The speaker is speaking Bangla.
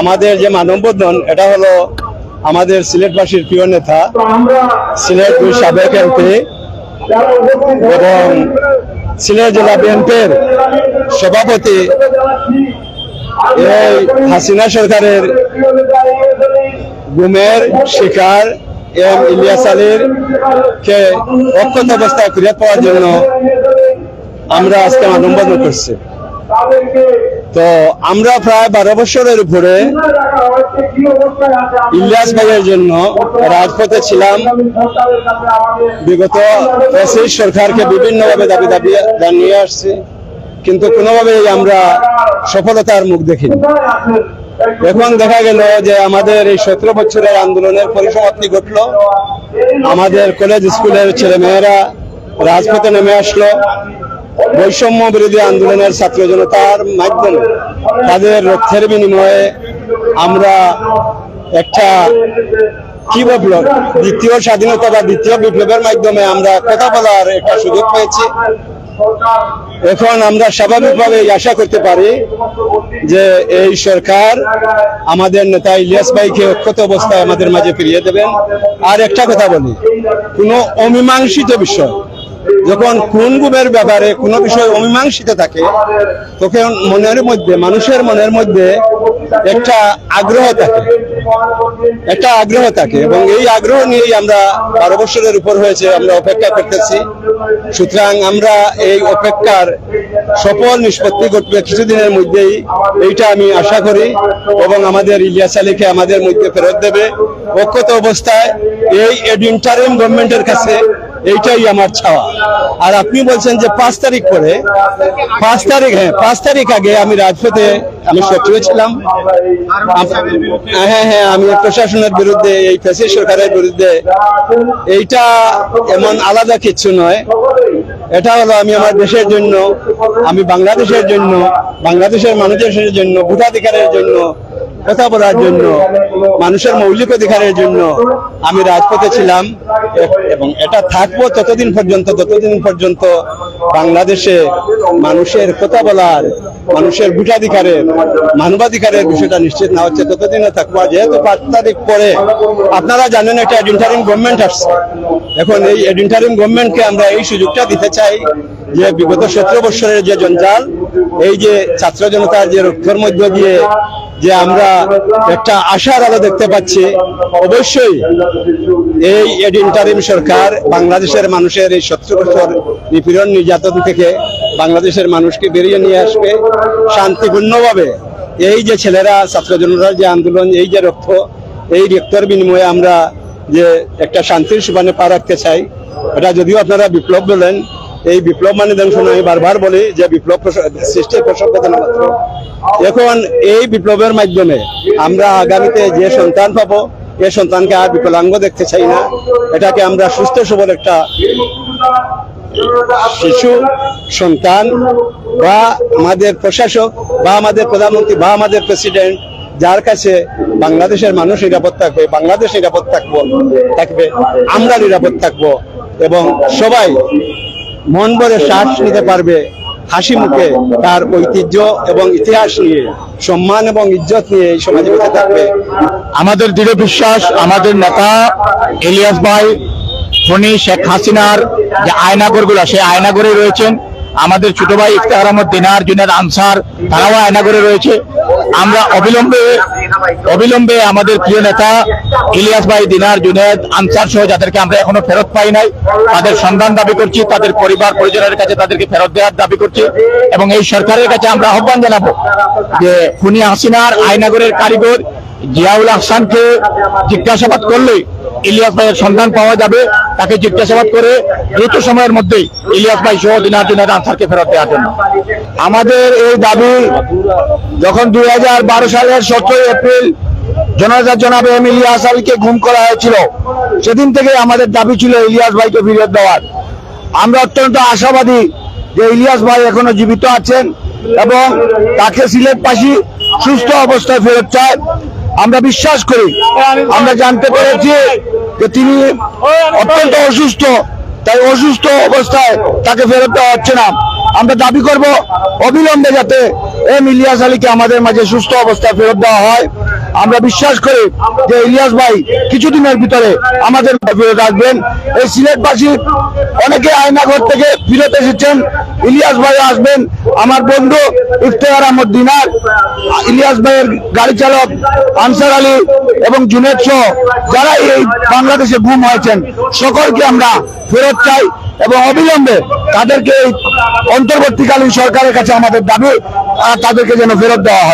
আমাদের যে মানববন্ধন, এটা হলো আমাদের সিলেটবাসীর প্রিয় নেতা, সিলেট সাবেক এমপি এবং সিলেট জেলা বিএনপির সভাপতি এই হাসিনা সরকারের গুমের শিকার এম ইলিয়াস আলীর কে অক্ষত অবস্থায় ফিরে পাওয়ার জন্য আমরা আজকে মানববন্ধন করছি। তো আমরা প্রায় বারো বছরের উপরে ইলিয়াস ভাইয়ের জন্য রাজপথে ছিলাম। বিগত সরকারকে বিভিন্নভাবে দাবি দাবি জানিয়ে আসছি কিন্তু কোনোভাবেই আমরা সফলতার মুখ দেখিনি। এখন দেখা গেল যে আমাদের এই সতেরো বছরের আন্দোলনের পরিসমাপ্তি ঘটলো। আমাদের কলেজ স্কুলের ছেলে মেয়েরা রাজপথে নেমে আসলো। বৈষম্য বিরোধী আন্দোলনের ছাত্র জনতার মাধ্যমে তাদের রক্ষের বিনিময়ে আমরা একটা কি বিপ্লব দ্বিতীয় স্বাধীনতা বা দ্বিতীয় বিপ্লবের মাধ্যমে আমরা কথা বলার একটা সুযোগ পেয়েছি। এখন আমরা স্বাভাবিকভাবে আশা করতে পারি যে এই সরকার আমাদের নেতা ইলিয়াস ভাইকে অক্ষত অবস্থায় আমাদের মাঝে ফিরিয়ে দেবেন। আর একটা কথা বলি, কোনো অমীমাংসিত বিষয় যখন কোন গুমের ব্যাপারে কোনো বিষয় অমীমাংসিত থাকে, তখন মনের মধ্যে, মানুষের মনের মধ্যে একটা আগ্রহ থাকে। একটা আগ্রহ থাকে এবং এই আগ্রহ নিয়েই আমরা বারো বছরের উপর হয়েছে, আমরা অপেক্ষা করতেছি। সুতরাং আমরা এই অপেক্ষার সফল নিষ্পত্তি ঘটবে কিছুদিনের মধ্যেই, এইটা আমি আশা করি এবং আমাদের ইলিয়াস আলীকে আমাদের মধ্যে ফেরত দেবে। অক্ষত অবস্থায় এই এড ইন্টারিম গভর্নমেন্টের কাছে এইটাই আমার ছাওয়া আর আপনি বলছেন যে পাঁচ তারিখ পরে পাঁচ তারিখ হ্যাঁ পাঁচ তারিখ আগে আমি রাজপথে আমি সক্রিয় ছিলাম। হ্যাঁ হ্যাঁ আমি প্রশাসনের বিরুদ্ধে, এই ফেসি সরকারের বিরুদ্ধে, এইটা এমন আলাদা কিছু নয়। এটা হলো আমি আমার দেশের জন্য, আমি বাংলাদেশের জন্য, বাংলাদেশের মানুষের জন্য, ভোটাধিকারের জন্য, কথা বলার জন্য মানুষের মৌলিক অধিকারের জন্য আমি রাজপথে ছিলাম এবং এটা থাকব ততদিন পর্যন্ত ততদিন পর্যন্ত বাংলাদেশে মানুষের কথা বলার, মানুষের ভোটাধিকারের, মানবাধিকারের বিষয়টা নিশ্চিত না হচ্ছে ততদিনে থাকব। যেহেতু পাঁচ তারিখ পরে, আপনারা জানেন একটা ইন্টারিম গভর্নমেন্ট আসছে। এখন এই ইন্টারিম গভর্নমেন্টকে আমরা এই সুযোগটা দিতে চাই যে বিগত সতেরো বছরের যে জঞ্জাল, এই যে ছাত্র জনতার যে রক্ষের মধ্য দিয়ে যে আমরা একটা আশার আলো দেখতে পাচ্ছি, অবশ্যই এই ইন্টারিম সরকার বাংলাদেশের মানুষের এই সতেরো বছর নিপীড়ন নির্যাতন থেকে বাংলাদেশের মানুষকে বেরিয়ে নিয়ে আসবে। শান্তিপূর্ণভাবে এই যে ছেলেরা ছাত্র জনতার যে আন্দোলন, এই যে রক্ত, এই রক্তের বিনিময়ে আমরা যে একটা শান্তির সুবানে পা রাখতে চাই, এটা যদিও আপনারা বিপ্লব বলেন এই বিপ্লব মানে দেখুন আমি বারবার বলি যে বিপ্লব প্রস- সৃষ্টির প্রসঙ্গতনা মাত্র এখন এই বিপ্লবের মাধ্যমে আমরা আগামীতে যে সন্তান পাবো এই সন্তানকে আর বিকলাঙ্গ দেখতে চাই না। এটাকে আমরা সুস্থ সবল একটা শিশু, সন্তান বা আমাদের প্রশাসক বা আমাদের প্রধানমন্ত্রী বা আমাদের প্রেসিডেন্ট যার কাছে বাংলাদেশের মানুষ নিরাপদ থাকবে, বাংলাদেশ নিরাপদ থাকব, থাকবে, আমরা নিরাপদ থাকব এবং সবাই মন ভরে শ্বাস নিতে পারবে হাসি মুখে তার ঐতিহ্য এবং ইতিহাস নিয়ে, সম্মান এবং ইজ্জত নিয়ে এই সমাজে বেঁচে থাকবে। আমাদের দৃঢ় বিশ্বাস, আমাদের নেতা ইলিয়াস ভাই ফণি শেখ হাসিনার যে আয়নাগরগুলো, সেই আয়নাগরে রয়েছেন। আমাদের ছোট ভাই ইফতার আহমদ দিনার জুনাদ আনসার, তারাও আয়নাগরে রয়েছে। আমরা অবিলম্বে অবিলম্বে আমাদের প্রিয় নেতা ইলিয়াস ভাই, দিনার, জুনেদ, আনসার সহ যাদেরকে আমরা এখনও ফেরত পাই নাই, তাদের সন্ধান দাবি করছি, তাদের পরিবার পরিজনের কাছে তাদেরকে ফেরত দেওয়ার দাবি করছি এবং এই সরকারের কাছে আমরা আহ্বান জানাব যে খুনি হাসিনার আইনাগরের কারিগর জিয়াউল আহসানকে জিজ্ঞাসাবাদ করলে ইলিয়াস ভাইয়ের সন্ধান পাওয়া যাবে। তাকে জিজ্ঞাসাবাদ করে দ্রুত সময়ের মধ্যেই ইলিয়াস ভাই সহ দিনার দিনার আনসারকে ফেরত দেওয়ার জন্য। আমাদের এই দাবি, যখন দুই হাজার বারো সালের সতেরোই এপ্রিল জনতা জনাবে এম ইলিয়াস আলীকে গুম করা হয়েছিল, সেদিন থেকে আমাদের দাবি ছিল ইলিয়াস ভাইকে ফিরত দেওয়ার। আমরা অত্যন্ত আশাবাদী যে ইলিয়াস ভাই এখনও জীবিত আছেন এবং তাকে সিলেটবাসী সুস্থ অবস্থায় ফেরত চায়। আমরা বিশ্বাস করি, আমরা জানতে পেরেছি যে তিনি অত্যন্ত অসুস্থ, তাই অসুস্থ অবস্থায় তাকে ফেরত দেওয়া হচ্ছে না। আমরা দাবি করব অবিলম্বে যাতে এম ইলিয়াস আলীকে আমাদের মাঝে সুস্থ অবস্থায় ফেরত দেওয়া হয়। আমরা বিশ্বাস করি যে ইলিয়াস ভাই কিছুদিনের ভিতরে আমাদের ফেরত আসবেন। এই সিলেটবাসী অনেকে আয়নাঘর থেকে ফিরত এসেছেন ইলিয়াস ভাই আসবেন, আমার বন্ধু ইফতেহার আহমদ দিনার, ইলিয়াস ভাইয়ের গাড়ি চালক আনসার আলী এবং জুনেদ সহ যারা এই বাংলাদেশে গুম হয়েছেন, সকলকে আমরা ফেরত চাই এবং অবিলম্বে তাদেরকে এই অন্তর্বর্তীকালীন সরকারের কাছে আমাদের দাবি তাদেরকে যেন ফেরত দেওয়া হয়।